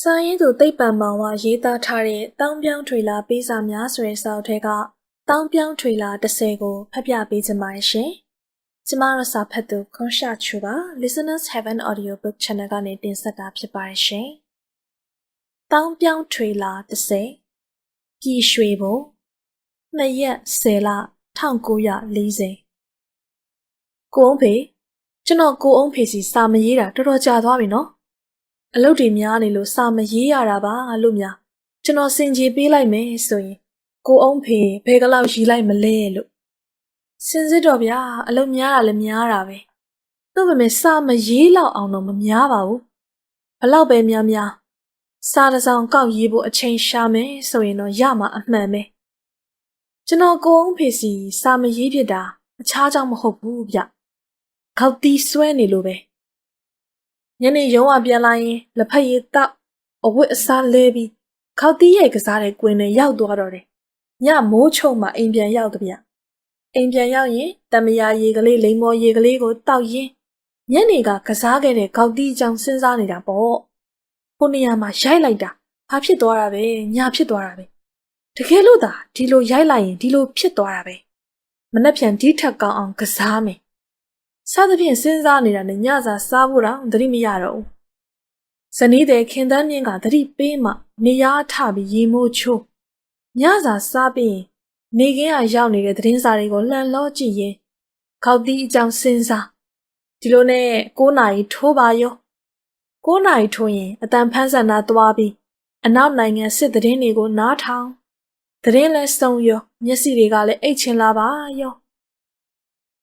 စာရင်းသူသိပ္ပံမောင်ဝရေးသားထားတဲ့တောင်းပြောင်းထွေလာပေးစာများဆိုတဲ့စာအုပ်ထဲကတောင်းပြောင်းထွေလာ30ကိုဖတ်ပြပေးချင်ပါတယ်ရှင်။ကျမတို့စာဖတ်သူခွန်ရှာချူပါ Listeners Heaven Audiobook Channel ကနေတင်ဆက်တာဖြစ်ပါတယ်ရှင်။တောင်းပြောင်းထွေလာ30ပြည်ရွှေဘုံ2ရက်10လ1940ကိုအောင်ဖေကျွန်တော်ကိုအောင်ဖေစီစာမရေးတာတော်တော်ကြာသွားပြီနော်။ အလုပ်တွေများနေလို့စာမရေးရတာပါလို့များကျွန်တော်စင်ကြေပေးလိုက်မယ်ဆိုရင်ကိုအောင်ဖေဘယ်ကလောက်ရီလိုက်မလဲလို့စင်စစ်တော့ဗျာအလုပ်များတာလည်းများတာပဲသူ့ပေမဲ့စာမရေးလောက်အောင်တော့မများပါဘူးဘလောက်ပဲများများစာတစ်စောင်ကောက်ရေးဖို့အချိန်ရှာမယ်ဆိုရင်တော့ရမှာအမှန်ပဲကျွန်တော်ကိုအောင်ဖေစီစာမရေးဖြစ်တာအခြားကြောင့်မဟုတ်ဘူးဗျခေါက်တီးဆွဲနေလို့ပဲ ညနေရုံးကပြန်လာရင်လက်ဖက်ရည်တောက်အဝတ်အစားလဲပြီးခေါက်တီးရဲ့ကစားတဲ့ကွင်းနဲ့ရောက်သွားတော့တယ်ညမိုးချုံမှအိမ်ပြန်ရောက်တဗျအိမ်ပြန်ရောက်ရင်တမယာရေကလေးလိမ္မော်ရေကလေးကိုတောက်ရင်းညနေကကစားခဲ့တဲ့ခေါက်တီးအကြောင်းစဉ်းစားနေတာပေါ့ခုနေရာမှာရိုက်လိုက်တာဘာဖြစ်သွားတာပဲညာဖြစ်သွားတာပဲတကယ်လို့သာဒီလိုရိုက်လိုက်ရင်ဒီလိုဖြစ်သွားတာပဲမနှက်ပြန်ဒီထက်ကောင်းအောင်ကစားမယ် စားသဖြင့်စဉ်းစားနေတာနဲ့ညစာစားဖို့တော့သတိမရတော့ဘူးဇနီးတဲ့ခင်တန်းမြင့်ကသတိပေးမှနေရထပြီးရေမိုးချိုးညစာစားပြီးရင်နေကင်းကရောက်နေတဲ့သတင်းစာတွေကိုလှန်လောကြည့်ရင်ခေါက်တီးအကြောင်းစဉ်းစားဒီလိုနဲ့9နာရီထိုးပါရော9နာရီထိုးရင်အတန်ဖန်းဆန္ဒသွားပြီးအနောက်နိုင်ငံစစ်သတင်းတွေကိုနားထောင်သတင်းလဲစုံရောမျက်စိတွေကလည်းအိတ်ချင်လာပါရော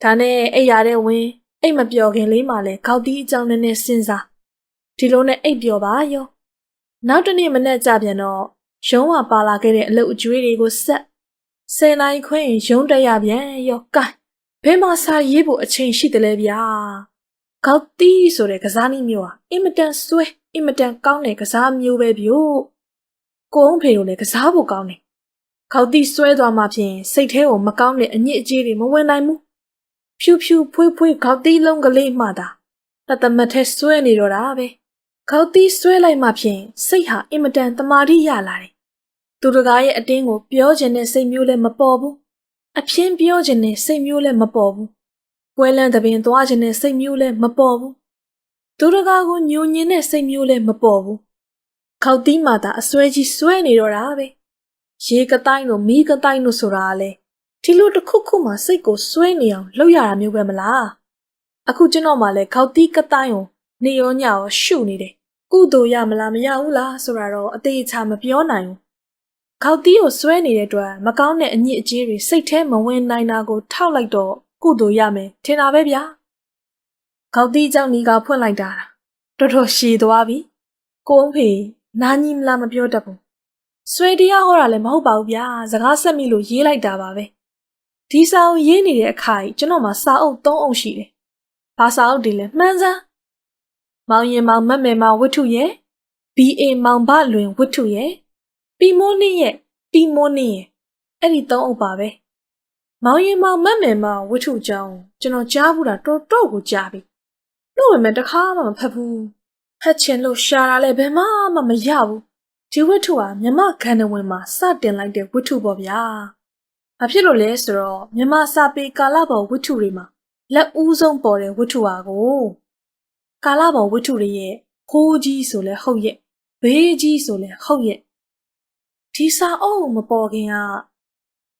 ဒါနဲ့အိတ်ရတဲ့ဝင်းအိတ်မပျော်ခင်လေးမှလည်းခေါက်တီးအကြောင်းနဲ့နဲ့စဉ်းစားဒီလိုနဲ့အိတ်ပျော်ပါရောနောက်တနေ့မနေ့ကြပြန်တော့ရုံးဝပါလာခဲ့တဲ့အလုပ်အကျွေးတွေကိုဆက်ဆယ်နိုင်ခွင့်ရုံးတက်ရပြန်ရောကဲဘယ်မှာစာရေးဖို့အချိန်ရှိတယ်လဲဗျာခေါက်တီးဆိုတဲ့ကစားနည်းမျိုးဟာအင်မတန်ဆွဲအင်မတန်ကောင်းတဲ့ကစားမျိုးပဲဗျို့ကိုအောင်ဖေတို့လည်းကစားဖို့ကောင်းတယ်ခေါက်တီးဆွဲသွားမှဖြင့်စိတ်ထဲကိုမကောင်းတဲ့အညစ်အကြေးတွေမဝင်နိုင်ဘူး ဖြူဖြူဖွေးဖွေးခေါက်တီးလုံးကလေးမှသာတသမတ်ထဲဆွဲနေတော့တာပဲခေါက်တီးဆွဲလိုက်မှဖြင့်စိတ်ဟာအင်မတန်တမာတိရလာတယ်သူတကားရဲ့အတင်းကိုပြောခြင်းနဲ့စိတ်မျိုးလည်းမပေါ်ဘူးအပြင်းပြောခြင်းနဲ့စိတ်မျိုးလည်းမပေါ်ဘူးပွဲလန်းသပင်သွားခြင်းနဲ့စိတ်မျိုးလည်းမပေါ်ဘူးသူတကားကိုညှိုညင်းတဲ့စိတ်မျိုးလည်းမပေါ်ဘူးခေါက်တီးမှသာအစွဲကြီးဆွဲနေတော့တာပဲရေကတိုင်းတို့မီးကတိုင်းတို့ဆိုတာလေ ဒီလိုတစ်ခုခုမှစိတ်ကိုစွဲနေအောင်လုပ်ရတာမျိုးပဲမလားအခုကျွန်တော်မှလည်းခေါက်တီးကတိုင်းကိုနေရောညရောရှုနေတယ်ကုသိုလ်ရမလားမရဘူးလားဆိုတာတော့အသေးချာမပြောနိုင်ဘူးခေါက်တီးကိုစွဲနေတဲ့အတွက်မကောင်းတဲ့အညစ်အကြေးတွေစိတ်ထဲမဝင်နိုင်တာကိုထောက်လိုက်တော့ကုသိုလ်ရမယ်ထင်တာပဲဗျာခေါက်တီးကြောင့်ညီကဖွင့်လိုက်တာတော်တော်ရှည်သွားပြီကိုုံးဖေနားကြီးမလားမပြောတတ်ဘူးဆွေတရားဟောတာလည်းမဟုတ်ပါဘူးဗျာစကားဆက်မိလို့ရေးလိုက်တာပါပဲ ဒီစာအုပ်ရေးနေတဲ့အခါကြီးကျွန်တော်မှာစာအုပ်၃အုပ်ရှိတယ်ဘာစာအုပ်တွေလဲမှန်းစမ်းမောင်ရင်မောင်မက်မယ်မောင်ဝတ္ထုရဲ့ BA မောင်ဘလွင်ဝတ္ထုရဲ့ပီမိုးနှင်းရဲ့ပီမိုးနှင်းရဲ့အဲ့ဒီသုံးအုပ်ပါပဲမောင်ရင်မောင်မက်မယ်မောင်ဝတ္ထုကြောင်းကျွန်တော်ကြားဘူးတာတော်တော်ကိုကြားပြီလို့ပဲတခါမှမဖတ်ဘူးဖတ်ချင်လို့ရှာတာလည်းဘယ်မှမမရဘူးဒီဝတ္ထုဟာမြမခန္ဓဝင်မှာစတင်လိုက်တဲ့ဝတ္ထုပေါ့ဗျာ ဘာဖြစ်လို့လဲဆိုတော့မြမစာပေကာလပေါ်ဝတ္ထုတွေမှာလက်ဦးဆုံးပေါ်တဲ့ဝတ္ထုဟာကိုကာလပေါ်ဝတ္ထုတွေရဲ့ခိုးကြီးဆိုလဲဟုတ်ရဲ့ဘေးကြီးဆိုလဲဟုတ်ရဲ့ဒီစာအုပ်မပေါ်ခင်က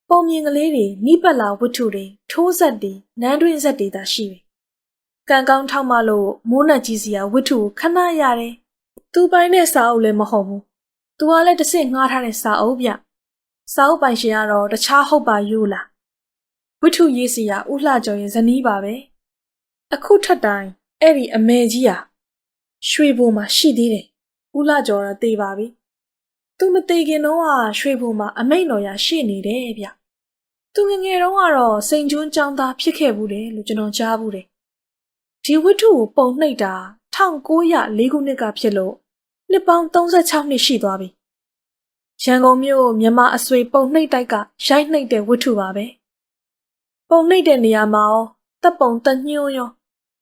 ပုံမြင်ကလေးတွေနိပတ်လာဝတ္ထုတွေထိုးဆက်တွေနန်းတွင်းဆက်တွေသာရှိတယ်ကံကောင်းထောက်မှလို့မိုးနက်ကြီးစီကဝတ္ထုကိုခဏရတယ်သူပိုင်တဲ့စာအုပ်လည်းမဟုတ်ဘူးသူကလည်းတစ်စက်ငှားထားတဲ့စာအုပ်ဗျ စာအုပ်ပိုင်ရှင်ကတော့တခြားဟုတ်ပါယူလားဝိထုရေးစီကဥလှကျော်ရဲ့ဇနီးပါပဲအခုထက်တိုင်းအဲ့ဒီအမေကြီးဟာရွှေဘုံမှာရှိသေးတယ်ဥလှကျော်တော့တေးပါပြီသူမသေးခင်တော့ရွှေဘုံမှာအမိတ်တော်ရရှိနေတယ်ဗျသူငငယ်တုန်းကတော့စိန်ကျွန်းចောင်းသားဖြစ်ခဲ့ဘူးတယ်လို့ကျွန်တော်ကြားဘူးတယ်ဒီဝိထုကိုပုံနှိပ်တာ1904ခုနှစ်ကဖြစ်လို့နှစ်ပေါင်း36နှစ်ရှိသွားပြီ ရန်ကုန်မြို့မြန်မာအဆွေပုံနှိပ်တိုက်ကရိုက်နှိပ်တဲ့ဝတ္ထုပါပဲပုံနှိပ်တဲ့နေရာမှာရောတပ်ပုံတညှိုးရော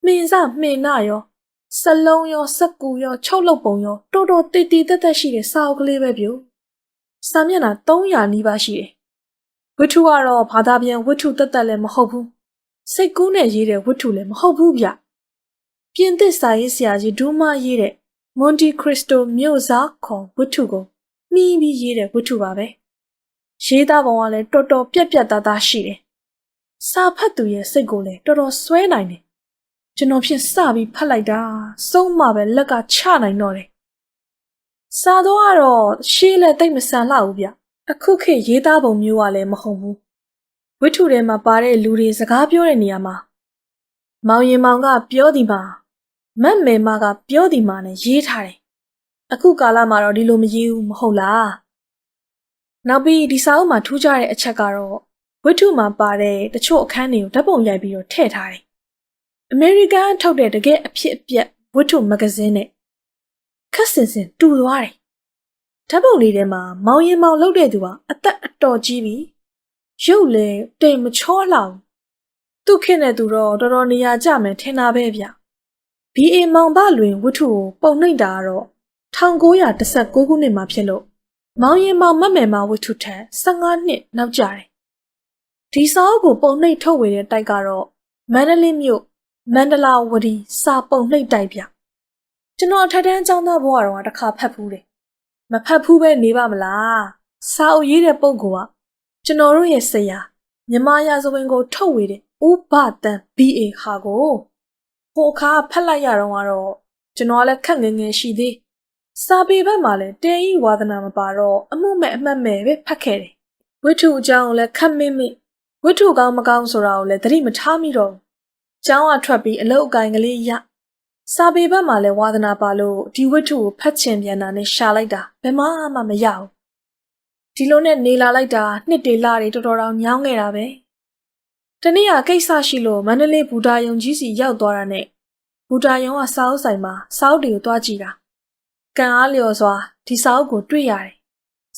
မှင်စမှင်နာရောစလုံးရောစက်ကူရောချုပ်လုပ်ပုံရောတော်တော်တည်တည်တက်တက်ရှိတဲ့စာအုပ်ကလေးပဲပြိုစာမျက်နှာ300နီးပါးရှိတယ်ဝတ္ထုကတော့ဘာသာပြန်ဝတ္ထုတက်တက်လည်းမဟုတ်ဘူးစိတ်ကူးနဲ့ရေးတဲ့ဝတ္ထုလည်းမဟုတ်ဘူးဗျပြင်သစ်စာရေးဆရာကြီးဒူးမာရေးတဲ့မွန်တီခရစ္စတိုမြို့စားခေါ်ဝတ္ထုကို နှီးပြီးရေးတဲ့ဝတ္ထုပါပဲရေးသားပုံကလည်းတော်တော်ပြက်ပြက်သားသားရှိတယ်စာဖတ်သူရဲ့စိတ်ကိုလည်းတော်တော်ဆွဲနိုင်တယ်ကျွန်တော်ဖြင့်စပြီးဖတ်လိုက်တာစုံးမှပဲလက်ကချနိုင်တော့တယ်စာတော့ကတော့ရှေးလက်တိတ်မဆန်လောက်ဘူးဗျအခုခေတ်ရေးသားပုံမျိုးကလည်းမဟုတ်ဘူးဝိထုထဲမှာပါတဲ့လူတွေစကားပြောတဲ့နေရာမှာမောင်ရင်မောင်ကပြောဒီမှာမတ်မေမကပြောဒီမှာနဲ့ရေးထားတယ် အခုကာလမှာတော့ဒီလိုမရေးဘူးမဟုတ်လားနောက်ပြီးဒီစာအုပ်မှာထူးခြားတဲ့အချက်ကတော့ဝိထုမှာပါတဲ့တချို့အခန်းတွေကိုဓာတ်ပုံရိုက်ပြီးတော့ထည့်ထားတယ်အမေရိကန်ထုတ်တဲ့တကယ်အဖြစ်အပျက်ဝတ္ထုမဂဇင်းနဲ့ခက်စင်စင်တူသွားတယ်။ဓာတ်ပုံလေးထဲမှာမောင်ရင်မောင်လုပ်တဲ့သူကအသက်အတော်ကြီးပြီ။ရုပ်လည်းတိမ်မချောလှဘူး။သူ့ခင်တဲ့သူတော့တော်တော်နေရာကျမယ်ထင်တာပဲဗျ။ BA မောင်ဘလွင်ဝတ္ထုကိုပုံနှိပ်တာကတော့ 1919ခုနှစ်မှာဖြစ်လို့မောင်ရင်မောင်မတ်မယ်မဝတ္ထုထက်15နှစ်နောက်ကျတယ်။ဒီစာအုပ်ကိုပုံနှိပ်ထုတ်ဝေတဲ့တိုက်ကတော့မန္တလေးမြို့မန္တလာဝတီစာပုံနှိပ်တိုက်ပြကျွန်တော်ထက်တန်းကျောင်းသားဘဝတော့တစ်ခါဖတ်ဖူးတယ်မဖတ်ဖူးပဲနေပါမလားစာအုပ်ရေးတဲ့ပုံကကျွန်တော်တို့ရဲ့ဆရာမြမရာဇဝင်ကို ထုတ်ဝေတဲ့ဥပတန် BA ဟာကိုဟိုအခါဖတ်လိုက်ရတော့ကတော့ကျွန်တော်လည်းခက်ငယ်ငယ်ရှိသေး စာပေဘက်မှာလည်းတဲဤဝါသနာမပါတော့အမှုမဲ့အမှတ်မဲ့ပဲဖတ်ခဲ့တယ်ဝိထုအကြောင်းကိုလည်းခက်မင်းမိဝိထုကောင်းမကောင်းဆိုတာကိုလည်းသတိမထားမိတော့ဘူးကျောင်းကထွက်ပြီးအလုပ်အကိုင်ကလေးရစာပေဘက်မှာလည်းဝါသနာပါလို့ဒီဝတ္ထုကိုဖတ်ချင်ပြန်တာနဲ့ရှာလိုက်တာဘယ်မှမှမရဘူးဒီလိုနဲ့နေလာလိုက်တာနှစ်တွေလတွေတော်တော်တောင်ညောင်းခဲ့တာပဲတနေ့ကကိစ္စရှိလို့မန္တလေးဘူတာယုံကြီးစီရောက်သွားတာနဲ့ဘူတာယုံကစာအုပ်ဆိုင်မှာစာအုပ်တွေကိုတွားကြည့်တာ ကံအားလျော်စွာဒီစာအုပ်ကိုတွေ့ရတယ်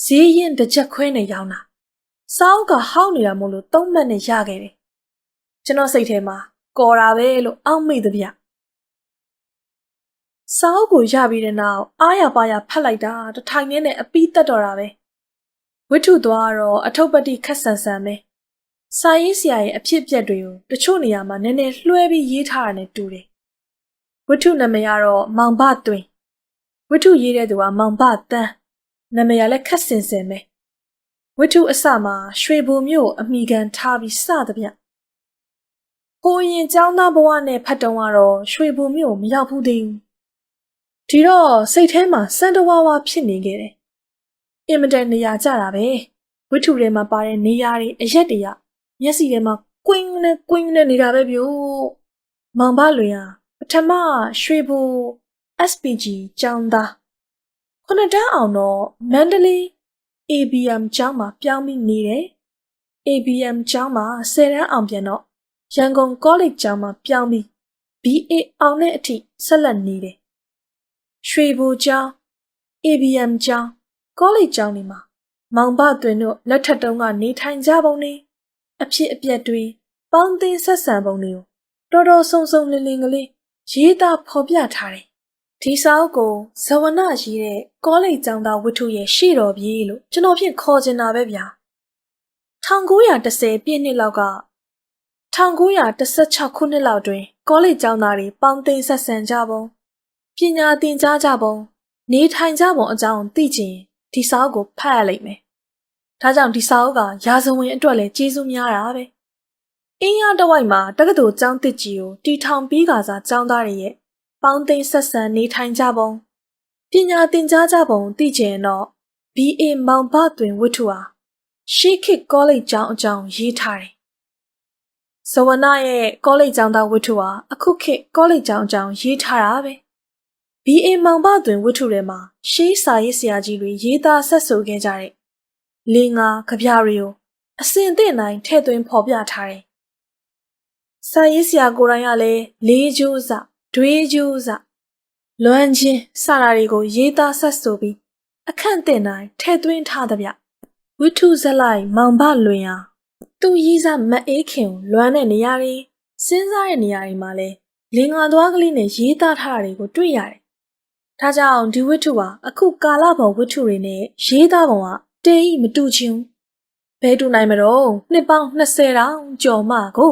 ဈေးရင်တစ်ချက်ခွဲနဲ့ရောင်းတာစာအုပ်ကဟောင်းနေတာမို့လို့သုံးမှတ်နဲ့ရခဲ့တယ်ကျွန်တော်စိတ်ထဲမှာကော်တာပဲလို့အောက်မိသဗျစာအုပ်ကိုရပြီးတဲ့နောက်အားရပါရဖတ်လိုက်တာတထိုင်နဲ့အပီးတက်တော်တာပဲဝိထုသွားတော့အထုပ်ပတိခက်ဆန်ဆန်ပဲစာရေးဆရာရဲ့အဖြစ်အပျက်တွေကိုတချို့နေရာမှာနည်းနည်းလွှဲပြီးရေးထားတာနဲ့တူတယ်ဝိထုနာမည်ကတော့မောင်ဘတွင် ဝိထုရေးတဲ့သူကမောင်ဘတန်းနာမည်လည်းခက်စင်စင်ပဲဝိထုအစမှာရွှေဘုံမြို့အမိကန်ထားပြီးစသဖြင့်ဟိုရင်ចောင်းသားဘဝနဲ့ဖတ်တုံးကတော့ရွှေဘုံမြို့မရောက်ဘူးသေးဘူးဒီတော့စိတ်ထဲမှာစံတဝါဝါဖြစ်နေခဲ့တယ်အင်မတန်နေရာကြတာပဲဝိထုထဲမှာပါတဲ့နေရာတွေအရက်တွေကမျက်စိထဲမှာကွင်းနဲ့ကွင်းနဲ့နေတာပဲဗျို့မောင်ဘလွင်ဟာပထမရွှေဘုံ SPG ကျောင်းသားခုနှစ်တန်းအောင်တော့မန္တလေး ABM ကျောင်းမှာပြောင်းပြီးနေတယ် ABM ကျောင်းမှာ10တန်းအောင်ပြန်တော့ရန်ကုန်ကောလိပ်ကျောင်းမှာပြောင်းပြီး BA အောင်တဲ့အထိဆက်လက်နေတယ်။ရွှေဘိုကျောင်း ABM ကျောင်းကောလိပ်ကျောင်းတွေမှာမောင်ဘသွင်တို့လက်ထက်တုန်းကနေထိုင်ကြပုံနေအဖြစ်အပျက်တွေပေါင်းသင်းဆက်ဆံပုံတွေကိုတော်တော်ဆုံဆုံလင်းလင်းကလေးရေးသားဖော်ပြထားတယ်။ ဒီစာအုပ်ကိုဇဝနရေးတဲ့ကောလိပ်ကျောင်းသားဝတ္ထုရဲ့ရှေ့တော်ပြေးလို့ကျွန်တော်ဖြင့်ခေါ်ချင်တာပဲဗျာ။1910ပြည့်နှစ်လောက်က1916ခုနှစ်လောက်တွင်ကောလိပ်ကျောင်းသားတွေပေါင်းသိမ်းဆက်ဆံကြပုံပညာသင်ကြားကြပုံနေထိုင်ကြပုံအကြောင်းသိချင်ဒီစာအုပ်ကိုဖတ်ရလိမ့်မယ်။ဒါကြောင့်ဒီစာအုပ်ကရာဇဝင်အတွက်လည်းကျေးဇူးများတာပဲ။အင်းရတဝိုက်မှာတက္ကသိုလ်ကျောင်းတစ်ကြီးကိုတီထောင်ပြီးကစားကျောင်းသားတွေရဲ့ ပေါင်းသိမ်းဆက်ဆံနေထိုင်ကြပုံပညာသင်ကြားကြပုံသိချင်တော့ BA မောင်ဘသွင်ဝတ္ထုဟာရှေးခေတ်ကောလိပ်ကျောင်းအကြောင်းရေးထားတယ်ဇဝနရဲ့ကောလိပ်ကျောင်းသားဝတ္ထုဟာအခုခေတ်ကောလိပ်ကျောင်းအကြောင်းရေးထားတာပဲ BA မောင်ဘတွင်ဝတ္ထုထဲမှာရှေးစာရေးဆရာကြီးတွေရေးသားဆက်ဆိုခဲ့ကြတဲ့လင်းငါကြပြတွေကိုအစဉ်အသင့်တိုင်းထည့်သွင်းဖော်ပြထားတယ်စာရေးဆရာကိုယ်တိုင်ကလည်းလေးကျိုးစ ဒွေးကျိုးစလွမ်းချင်းစတာတွေကိုရေးသားဆက်ဆိုပြီးအခန့်အသင့်တိုင်းထည့်သွင်းထားသဗျဝတ္ထုဇက်လိုက်မောင်ဘလွင်ဟာသူ့ရီးစားမအေးခင်ကိုလွမ်းတဲ့နေရာတွေစဉ်းစားတဲ့နေရာတွေမှာလဲလင်္ကာသွားကလေးနဲ့ရေးသားထားတာတွေကိုတွေ့ရတယ်။ဒါကြောင့်ဒီဝတ္ထုဟာအခုကာလပေါ်ဝတ္ထုတွေနဲ့ရေးသားပုံကတဲဤမတူချင်းဘဲတူနိုင်မတော့နှစ်ပေါင်း20တောင်ကျော်မှကို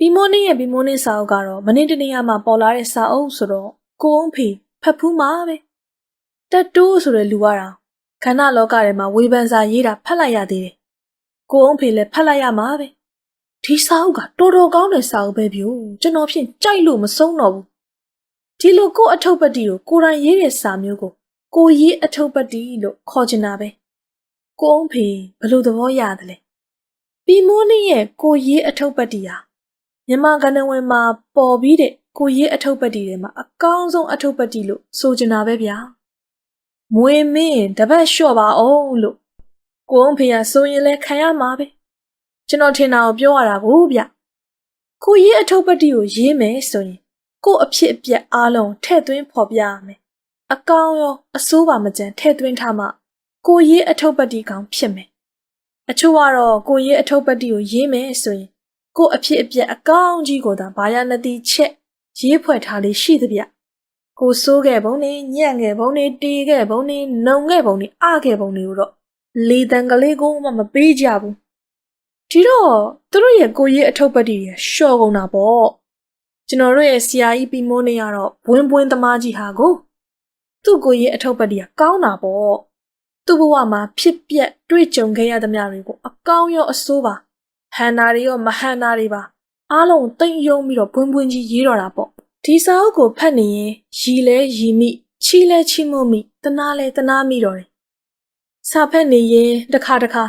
ဘီမိုးနေရဲ့ဘီမိုးနေစာအုပ်ကတော့မနေ့တနေ့မှပေါ်လာတဲ့စာအုပ်ဆိုတော့ကိုအောင်ဖေဖတ်ဖူးမှာပဲတက်တိုးဆိုတဲ့လူကတော့ခန္ဓာလောကထဲမှာဝေဖန်စာရေးတာဖတ်လိုက်ရသေးတယ်ကိုအောင်ဖေလည်းဖတ်လိုက်ရမှာပဲဒီစာအုပ်ကတော်တော်ကောင်းတဲ့စာအုပ်ပဲပြို့ကျွန်တော်ဖြင့်ကြိုက်လို့မဆုံးတော့ဘူးဒီလိုကိုအထုပ်ပတ္တိကိုကိုယ်တိုင်ရေးတဲ့စာမျိုးကိုကိုရေးအထုပ်ပတ္တိလို့ခေါ်ချင်တာပဲကိုအောင်ဖေဘယ်လိုသဘောရတယ်လဲဘီမိုးနေရဲ့ကိုရေးအထုပ်ပတ္တိဟာ မြန်မာကဏ္ဍဝင်မှာပေါ်ပြီးတဲ့ကိုရေးအထုပ်ပတ္တိတွေမှာအကောင်းဆုံးအထုပ်ပတ္တိလို့ဆိုချင်တာပဲဗျာမွေမင်းတပတ်လျှော့ပါအောင်လို့ကိုအောင်ဖေကဆိုရင်လဲခံရမှာပဲကျွန်တော်ထင်တာကိုပြောရတာကိုဗျကိုရေးအထုပ်ပတ္တိကိုရေးမယ်ဆိုရင်ကို့အဖြစ်အပျက်အားလုံးထည့်သွင်းဖော်ပြရမယ်အကောင်းရောအဆိုးပါမကြမ်းထည့်သွင်းထားမှကိုရေးအထုပ်ပတ္တိကောင်ဖြစ်မယ်အချို့ကတော့ကိုရေးအထုပ်ပတ္တိကိုရေးမယ်ဆိုရင် ကို့အဖြစ်အပျက်အကောင်းကြီးကိုသာဘာယာနတိချက်ရေးဖွဲ့ထားလေးရှိသဗျကိုစိုးခဲ့ပုံနဲ့ညံ့ခဲ့ပုံနဲ့တေးခဲ့ပုံနဲ့နှုံခဲ့ပုံနဲ့အခဲ့ပုံတွေကိုတော့လေတံကလေးကိုမှမပေးကြဘူးဒီတော့သူတို့ရဲ့ကိုရေးအထုပ်ပတ္တိရရှော့ကုန်တာပေါ့ကျွန်တော်တို့ရဲ့ဆရာကြီးပီမိုးနေရတော့ဘွင်းဘွင်းသမားကြီးဟာကိုသူ့ကိုရေးအထုပ်ပတ္တိကကောင်းတာပေါ့သူ့ဘဝမှာဖြစ်ပျက်တွေ့ကြုံခဲ့ရသမျှတွေကိုအကောင်းရောအဆိုးပါ ဟန်နာတွေရောမဟန်နာတွေပါအားလုံးတိမ်ယုံပြီးတော့ဘွင်းဘွင်းကြီးရေးတော့တာပေါ့ဒီစာအုပ်ကိုဖတ်နေရင်ရီလဲရီမိချီလဲချီမို့မိတနာလဲတနာမိတော့တယ်စာဖတ်နေရင်တစ်ခါတစ်ခါ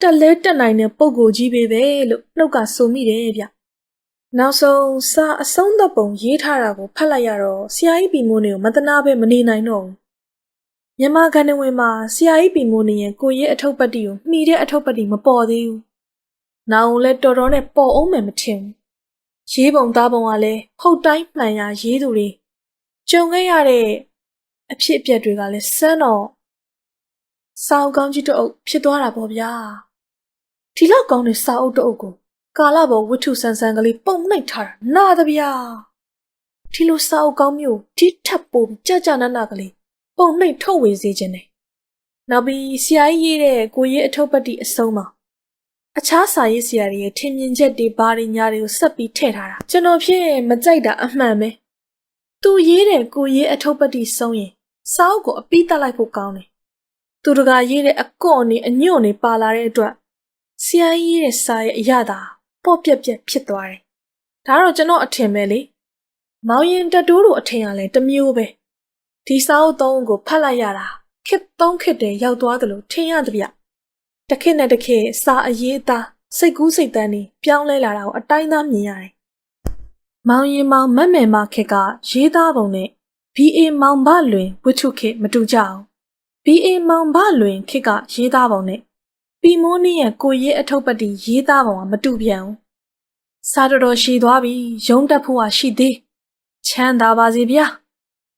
တက်လဲတက်နိုင်တဲ့ပုံကိုကြီးပဲပဲလို့နှုတ်ကဆိုမိတယ်ဗျနောက်ဆုံးစာအဆုံးသတ်ပုံရေးထားတာကိုဖတ်လိုက်ရတော့ဆရာကြီးပီမိုးနေကိုမတနာပဲမနေနိုင်တော့ဘူးမြန်မာကဏ္ဍဝင်မှာဆရာကြီးပီမိုးနေရဲ့ကိုရဲ့အထုပ်ပတ်တီကိုမှီတဲ့အထုပ်ပတ်တီမပေါ်သေးဘူး။ နောင်လည်းတော်တော်နဲ့ပေါ်အောင်မယ်မထင်ဘူး။ရေးပုံသားပုံကလည်းဟုတ်တိုင်းမှန်ရရေးသူတွေကြုံခဲ့ရတဲ့အဖြစ်အပျက်တွေကလည်းစမ်းတော့စာအုပ်ကောင်းကြီးတစ်အုပ်ဖြစ်သွားတာပေါ့ဗျာ။ဒီလောက်ကောင်းတဲ့စာအုပ်တစ်အုပ်ကိုကာလပေါ်ဝတ္ထုဆန်းဆန်းကလေးပုံနှိပ်ထားတာနာတဗျာဒီလိုစာအုပ်ကောင်းမျိုးဒီထပ်ပို့ကြကြနာနာကလေးပုံနှိပ်ထုတ်ဝေစေခြင်းနဲ့နောက်ပြီးဆရာကြီးရေးတဲ့ကိုရေးအထုပ်ပတ်တိအဆုံးမှာ အခြားစာရေးဆရာတွေရဲ့ထင်မြင်ချက်တွေဘာတွေညာတွေကိုဆက်ပြီးထည့်ထားတာကျွန်တော်ဖြစ်မကြိုက်တာအမှန်ပဲသူရေးတဲ့ကိုရေးအထုပ်ပတ်တိဆုံးရင်စာအုပ်ကိုအပိတက်လိုက်ဖို့ကောင်းတယ်သူတကာရေးတဲ့အကော့နေအညွန့်နေပါလာတဲ့အတွက်ဆရာကြီးရဲ့စာရဲ့အရသာပေါ့ပြက်ပြက်ဖြစ်သွားတယ်။ဒါတော့ကျွန်တော်အထင်ပဲလေ။မောင်ရင်တတိုးတို့အထင်ကလည်းတစ်မျိုးပဲ။ဒီစာအုပ်သုံးကိုဖတ်လိုက်ရတာခစ်သုံးခစ်တည်းရောက်သွားတယ်လို့ထင်ရသဗျ။ တစ်ခေတ်နဲ့တစ်ခေတ်စာအရေးအသားစိတ်ကူးစိတ်တန်းနေပြောင်းလဲလာတာကိုအတိုင်းသားမြင်ရတယ်။မောင်ရင်မောင်မက်မယ်မခက်ကရေးသားပုံနဲ့ BA မောင်ဘလွင်ဝတ္ထုခေတ်မတူကြအောင်။ BA မောင်ဘလွင်ခက်ကရေးသားပုံနဲ့ပီမိုးနီးရဲ့ကိုရေးအထုပ်ပတ်တီရေးသားပုံကမတူပြန်ဘူးစာတော်တော်ရှည်သွားပြီရုံးတက်ဖို့ဟာရှိသေးချမ်းသာပါစေဗျာ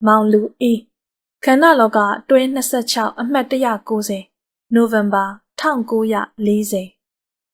မောင်လူအေးခန္ဓာလောကတွဲ26အမှတ်190နိုဝင်ဘာ 1940